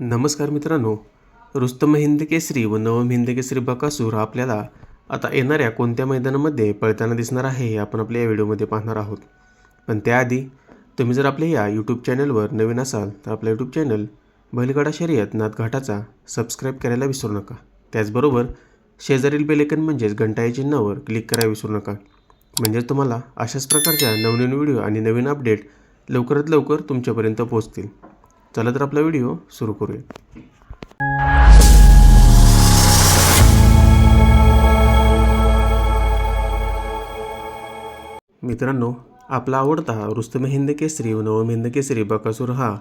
नमस्कार मित्रांनो रुस्तम हिंद केसरी व नवम हिंद केसरी बकासूर हा आपल्याला आता येणाऱ्या कोणत्या मैदानामध्ये पळताना दिसणार आहे हे आपण आपल्या या व्हिडिओमध्ये पाहणार आहोत. पण त्याआधी तुम्ही जर आपल्या या यूट्यूब चॅनलवर नवीन असाल तर आपलं यूट्यूब चॅनल बैलगाडा शर्यत नाथघाटाचा सबस्क्राईब करायला विसरू नका. त्याचबरोबर शेजारील बेलेकन म्हणजेच घंटा या चिन्हावर क्लिक करायला विसरू नका. म्हणजेच तुम्हाला अशाच प्रकारच्या नवनवीन व्हिडिओ आणि नवीन अपडेट लवकरात लवकर तुमच्यापर्यंत पोहोचतील. चला तर आपला व्हिडिओ सुरू करूया. मित्रांनो आपला आवडता रुस्तम हिंद केसरी व नवम हिंद केसरी बकासूर हा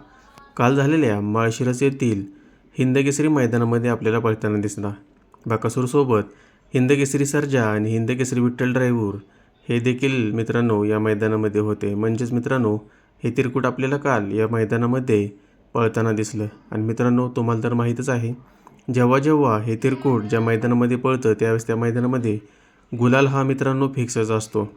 काल झालेल्या माळशिरस येथील हिंद केसरी मैदानामध्ये आपल्याला पळताना दिसला बकासूरसोबत हिंद केसरी सर्जा आणि हिंद केसरी विठ्ठल ड्रायव्हर हे देखील मित्रांनो या मैदानामध्ये होते. म्हणजेच मित्रांनो हे तिरकूट आपल्याला काल या मैदानामध्ये पळताना दिसलं. आणि मित्रांनो तुम्हाला तर माहीतच आहे जेव्हा जेव्हा हे तिरकोट ज्या मैदानामध्ये पळतं त्यावेळेस त्या मैदानामध्ये गुलाल हा मित्रांनो फिक्सच असतो.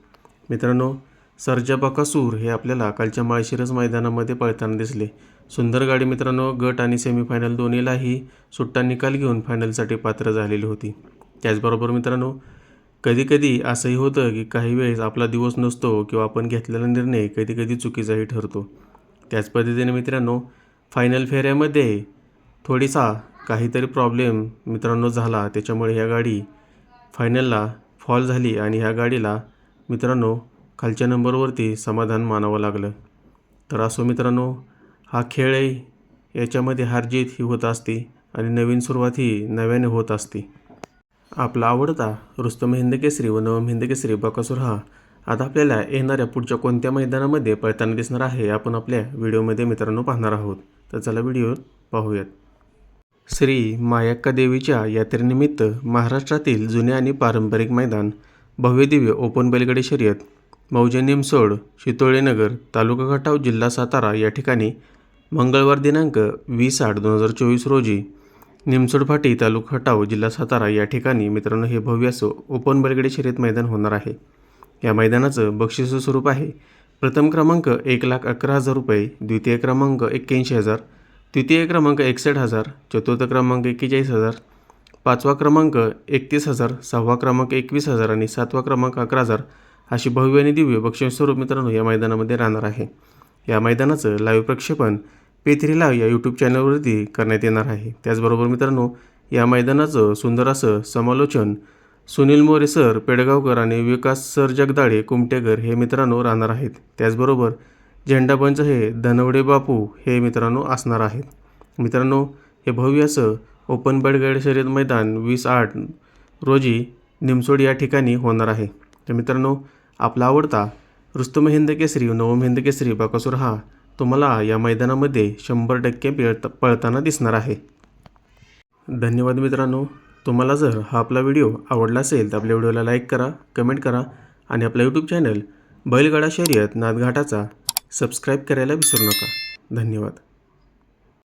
मित्रांनो सर्जा बकासूर हे आपल्याला कालच्या माळशिरस मैदानामध्ये पळताना दिसले. सुंदर गाडी मित्रांनो गट आणि सेमीफायनल दोन्हीलाही सुट्टा निकाल घेऊन फायनलसाठी पात्र झालेली होती. त्याचबरोबर मित्रांनो कधीकधी असंही होतं की काही वेळेस आपला दिवस नसतो किंवा आपण घेतलेला निर्णय कधीकधी चुकीचाही ठरतो. त्याच पद्धतीने मित्रांनो फायनल फेऱ्यामध्ये थोडीसा काहीतरी प्रॉब्लेम मित्रांनो झाला. त्याच्यामुळे ह्या गाडी फायनलला फॉल झाली आणि ह्या गाडीला मित्रांनो खालच्या नंबरवरती समाधान मानावं लागलं. तर असो मित्रांनो हा खेळ याच्यामध्ये हारजीत ही होत असते आणि नवीन सुरुवात ही नव्याने होत असते. आपला आवडता रुस्तम हिंदकेसरी व नवम हिंदकेसरी बकासूर हा आता आपल्याला येणाऱ्या पुढच्या कोणत्या मैदानामध्ये पळताना दिसणार आहे आपण आपल्या व्हिडिओमध्ये मित्रांनो पाहणार आहोत. तर चला व्हिडिओ पाहूयात. श्री मायक्का देवीच्या यात्रेनिमित्त महाराष्ट्रातील जुने आणि पारंपरिक मैदान भव्यदिव्य ओपन बैलगाडी शर्यत मौजे निमसोड शितोळेनगर तालुका खटाव जिल्हा सातारा या ठिकाणी मंगळवार दिनांक वीस आठ दोन हजार चोवीस रोजी निमसोड फाटी तालुका खटाव जिल्हा सातारा या ठिकाणी मित्रांनो हे भव्य असं ओपन बैलगाडी शर्यत मैदान होणार आहे. या मैदानाचं बक्षीस स्वरूप आहे. प्रथम क्रमांक एक लाख अकरा हजार रुपये द्वितीय क्रमांक एक्क्याऐंशी हजार तृतीय क्रमांक एकसष्ट हजार चतुर्थ क्रमांक एक्केचाळीस हजार पाचवा क्रमांक एकतीस हजार सहावा क्रमांक एकवीस हजार आणि सातवा क्रमांक अकरा हजार अशी भव्य आणि दिव्य बक्षीस स्वरूप मित्रांनो या मैदानामध्ये राहणार आहे. या मैदानाचं लाईव्ह प्रक्षेपण पे थ्री लाईव्ह या यूट्यूब चॅनलवरती करण्यात येणार आहे. त्याचबरोबर मित्रांनो या मैदानाचं सुंदर असं समालोचन सुनील मोरे सर पेडगावकर आणि विकास सर जगदाळे कुमटेकर हे मित्रांनो राहणार आहेत. त्याचबरोबर झेंडापंच हे धनवडे बापू हे मित्रांनो असणार आहेत. मित्रांनो हे भव्य असं ओपन बडगड शर्यत मैदान वीस आठ रोजी निमसोड या ठिकाणी होणार आहे. तर मित्रांनो आपला आवडता रुस्तम हिंद केसरी नवम हिंद केसरी बाकासूर हा तुम्हाला या मैदानामध्ये शंभर टक्के पळत पळताना दिसणार आहे. धन्यवाद मित्रांनो. तुम्हाला जर हा आपला व्हिडिओ आवडला असेल तर आपल्या व्हिडिओला लाईक करा कमेंट करा आणि आपला यूट्यूब चॅनल बैलगाडा शर्यत नादघाटाचा सबस्क्राईब करायला विसरू नका. धन्यवाद.